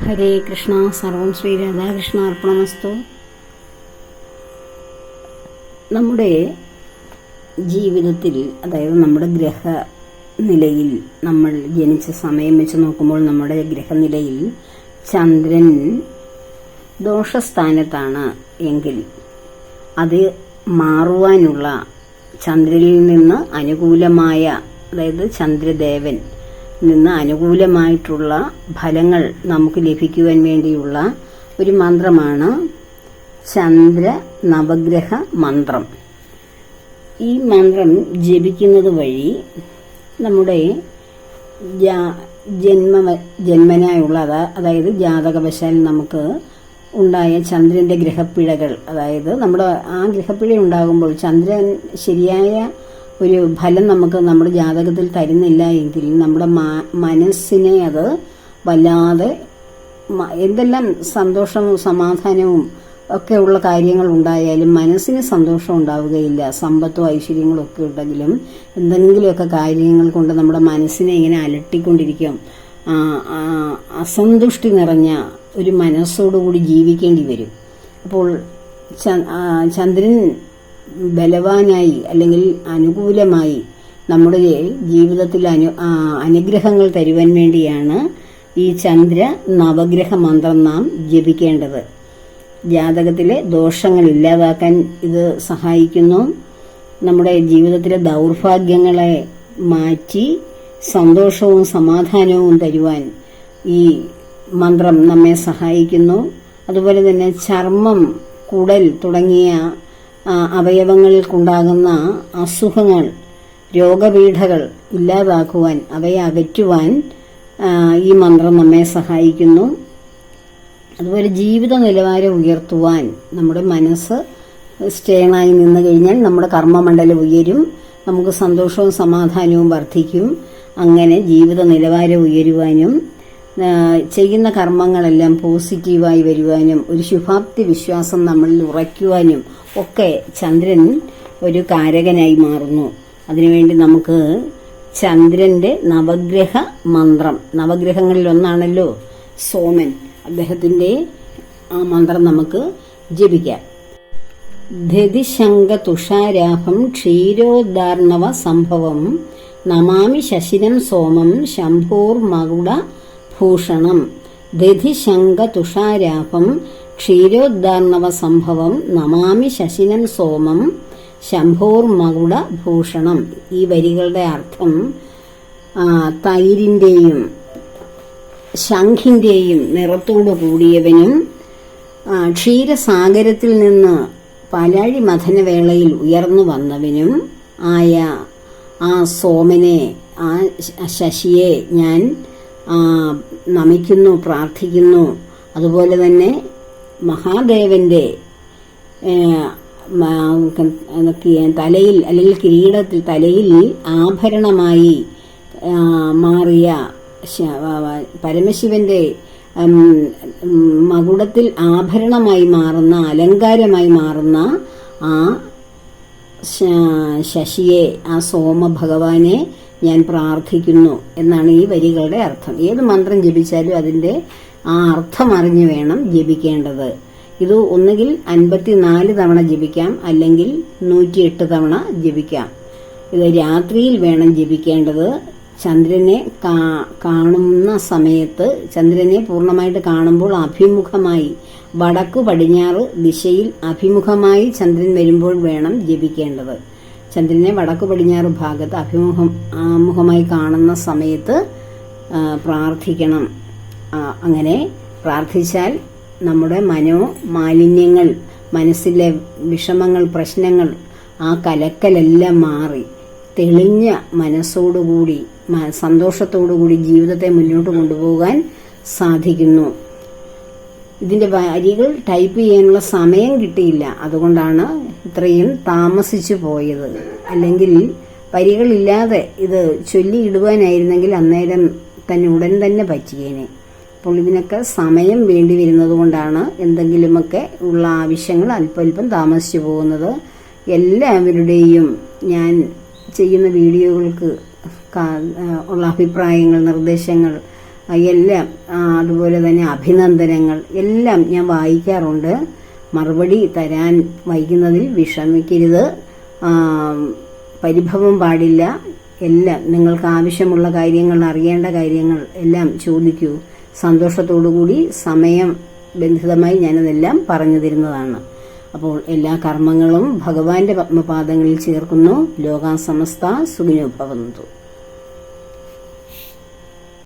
ഹരേ കൃഷ്ണ സർവം ശ്രീ രാധാകൃഷ്ണ അർപ്പണമസ്തു. നമ്മുടെ ജീവിതത്തിൽ അതായത് നമ്മുടെ ഗ്രഹ നിലയിൽ നമ്മൾ ജനിച്ച സമയം വെച്ച് നോക്കുമ്പോൾ നമ്മുടെ ഗ്രഹനിലയിൽ ചന്ദ്രൻ ദോഷസ്ഥാനത്താണ് എങ്കിൽ അത് മാറുവാനുള്ള ചന്ദ്രനിൽ നിന്ന് അനുകൂലമായ അതായത് ചന്ദ്രദേവൻ നിന്ന് അനുകൂലമായിട്ടുള്ള ഫലങ്ങൾ നമുക്ക് ലഭിക്കുവാൻ വേണ്ടിയുള്ള ഒരു മന്ത്രമാണ് ചന്ദ്ര നവഗ്രഹ മന്ത്രം. ഈ മന്ത്രം ജപിക്കുന്നത് വഴി നമ്മുടെ ജന്മ ജന്മനായുള്ള അതാ- അതായത് ജാതകവശാൽ നമുക്ക് ഉണ്ടായ ചന്ദ്രന്റെ ഗ്രഹപ്പിഴകൾ അതായത് നമ്മുടെ ആ ഗ്രഹപ്പിഴ ഉണ്ടാകുമ്പോൾ ചന്ദ്രൻ ശരിയായ ഒരു ഫലം നമുക്ക് നമ്മുടെ ജാതകത്തിൽ തരുന്നില്ല എങ്കിൽ നമ്മുടെ മനസ്സിനെ അത് വല്ലാതെ എന്തെല്ലാം സന്തോഷവും സമാധാനവും ഒക്കെ ഉള്ള കാര്യങ്ങൾ ഉണ്ടായാലും മനസ്സിന് സന്തോഷം ഉണ്ടാവുകയില്ല. സമ്പത്തും ഐശ്വര്യങ്ങളും ഒക്കെ ഉണ്ടെങ്കിലും എന്തെങ്കിലുമൊക്കെ കാര്യങ്ങൾ കൊണ്ട് നമ്മുടെ മനസ്സിനെ ഇങ്ങനെ അലട്ടിക്കൊണ്ടിരിക്കും. അസന്തുഷ്ടി നിറഞ്ഞ ഒരു മനസ്സോടുകൂടി ജീവിക്കേണ്ടി വരും. അപ്പോൾ ചന്ദ്രൻ ബലവാനായി അല്ലെങ്കിൽ അനുകൂലമായി നമ്മുടെ ജീവിതത്തിൽ അനു അനുഗ്രഹങ്ങൾ തരുവാൻ വേണ്ടിയാണ് ഈ ചന്ദ്ര നവഗ്രഹ മന്ത്രം നാം ജപിക്കേണ്ടത്. ജാതകത്തിലെ ദോഷങ്ങൾ ഇല്ലാതാക്കാൻ ഇത് സഹായിക്കുന്നു. നമ്മുടെ ജീവിതത്തിലെ ദൗർഭാഗ്യങ്ങളെ മാറ്റി സന്തോഷവും സമാധാനവും തരുവാൻ ഈ മന്ത്രം നമ്മെ സഹായിക്കുന്നു. അതുപോലെ തന്നെ ചർമ്മം കുടൽ തുടങ്ങിയ അവയവങ്ങൾക്കുണ്ടാകുന്ന അസുഖങ്ങൾ രോഗപീഠകൾ ഇല്ലാതാക്കുവാൻ അവയെ അകറ്റുവാൻ ഈ മന്ത്രം നമ്മെ സഹായിക്കുന്നു. അതുപോലെ ജീവിത നിലവാരം ഉയർത്തുവാൻ നമ്മുടെ മനസ്സ് സ്റ്റേണായി നിന്ന് കഴിഞ്ഞാൽ നമ്മുടെ കർമ്മമണ്ഡലം ഉയരും നമുക്ക് സന്തോഷവും സമാധാനവും വർദ്ധിക്കും അങ്ങനെ ജീവിത നിലവാരം ഉയരുവാനും ചെയ്യുന്ന കർമ്മങ്ങളെല്ലാം പോസിറ്റീവായി വരുവാനും ഒരു ശുഭാപ്തി വിശ്വാസം നമ്മളിൽ ഉറയ്ക്കുവാനും ഒക്കെ ചന്ദ്രൻ ഒരു കാരകനായി മാറുന്നു. അതിനുവേണ്ടി നമുക്ക് ചന്ദ്രന്റെ നവഗ്രഹ മന്ത്രം. നവഗ്രഹങ്ങളിൽ ഒന്നാണല്ലോ സോമൻ. അദ്ദേഹത്തിന്റെ ആ മന്ത്രം നമുക്ക് ജപിക്കാം. ധതിശങ്ക തുഷാരാഭം ക്ഷീരോദ്ധാർണവ സംഭവം നമാമി ശശിനം സോമം ശംഭൂർ മകുട ഭൂഷണം. ദധിശങ്ക തുഷാരാഭം ക്ഷീരോദ്ധാർണവ സംഭവം നമാമി ശശിനം സോമം ശംഭോർമകുട ഭൂഷണം. ഈ വരികളുടെ അർത്ഥം തൈരിന്റെയും ശംഖിന്റെയും നിറത്തോടു കൂടിയവനും ക്ഷീരസാഗരത്തിൽ നിന്ന് പാലാഴി മഥനവേളയിൽ ഉയർന്നു വന്നവനും ആയ ആ സോമനെ ആ ശശിയെ ഞാൻ നമിക്കുന്നു പ്രാർത്ഥിക്കുന്നു. അതുപോലെ തന്നെ മഹാദേവന്റെ തലയിൽ അല്ലെങ്കിൽ കിരീടത്തിൽ തലയിൽ ആഭരണമായി മാറിയ പരമശിവന്റെ മകുടത്തിൽ ആഭരണമായി മാറുന്ന അലങ്കാരമായി മാറുന്ന ആ ശശിയെ ആ സോമ ഭഗവാനെ ഞാൻ പ്രാർത്ഥിക്കുന്നു എന്നാണ് ഈ വരികളുടെ അർത്ഥം. ഏത് മന്ത്രം ജപിച്ചാലും അതിന്റെ ആ അർത്ഥം അറിഞ്ഞു വേണം ജപിക്കേണ്ടത്. ഇത് ഒന്നുകിൽ അൻപത്തിനാല് തവണ ജപിക്കാം അല്ലെങ്കിൽ നൂറ്റിയെട്ട് തവണ ജപിക്കാം. ഇത് രാത്രിയിൽ വേണം ജപിക്കേണ്ടത്. ചന്ദ്രനെ കാണുന്ന സമയത്ത് ചന്ദ്രനെ പൂർണമായിട്ട് കാണുമ്പോൾ അഭിമുഖമായി വടക്ക് പടിഞ്ഞാറ് ദിശയിൽ അഭിമുഖമായി ചന്ദ്രൻ വരുമ്പോൾ വേണം ജപിക്കേണ്ടത്. ചന്ദ്രനെ വടക്ക് പടിഞ്ഞാറ് ഭാഗത്ത് അഭിമുഖം ആമുഖമായി കാണുന്ന സമയത്ത് പ്രാർത്ഥിക്കണം. അങ്ങനെ പ്രാർത്ഥിച്ചാൽ നമ്മുടെ മനോ മാലിന്യങ്ങൾ മനസ്സിലെ വിഷമങ്ങൾ പ്രശ്നങ്ങൾ ആ കലക്കലെല്ലാം മാറി. തെളിഞ്ഞ മനസ്സോടുകൂടി സന്തോഷത്തോടുകൂടി ജീവിതത്തെ മുന്നോട്ട് കൊണ്ടുപോകാൻ സാധിക്കുന്നു. ഇതിന്റെ വരികൾ ടൈപ്പ് ചെയ്യാനുള്ള സമയം കിട്ടിയില്ല. അതുകൊണ്ടാണ് ഇത്രയും താമസിച്ചു പോയത്. അല്ലെങ്കിൽ വരികളില്ലാതെ ഇത് ചൊല്ലിയിടുവാനായിരുന്നെങ്കിൽ അന്നേരം തന്നെ ഉടൻ തന്നെ പറ്റിയേനെ. അപ്പോൾ ഇതിനൊക്കെ സമയം വേണ്ടി വരുന്നത് കൊണ്ടാണ് എന്തെങ്കിലുമൊക്കെ ഉള്ള ആവശ്യങ്ങൾ അല്പം അല്പം താമസിച്ചു പോകുന്നത്. എല്ലാവരുടെയും ഞാൻ ചെയ്യുന്ന വീഡിയോകൾക്ക് ഉള്ള അഭിപ്രായങ്ങൾ നിർദ്ദേശങ്ങൾ എല്ലാം അതുപോലെ തന്നെ അഭിനന്ദനങ്ങൾ എല്ലാം ഞാൻ വായിക്കാറുണ്ട്. മറുപടി തരാൻ വൈകുന്നതിൽ വിഷമിക്കരുത്. പരിഭവം പാടില്ല. എല്ലാം നിങ്ങൾക്ക് ആവശ്യമുള്ള കാര്യങ്ങൾ അറിയേണ്ട കാര്യങ്ങൾ എല്ലാം ചോദിക്കൂ. സന്തോഷത്തോടുകൂടി സമയം ബന്ധിതമായി ഞാനതെല്ലാം പറഞ്ഞു തരുന്നതാണ് അപ്പോൾ എല്ലാ കർമ്മങ്ങളും ഭഗവാന്റെ പത്മപാദങ്ങളിൽ ചേർക്കുന്നു. ലോകാസമസ്ത സുഖിനോഭവന്തു.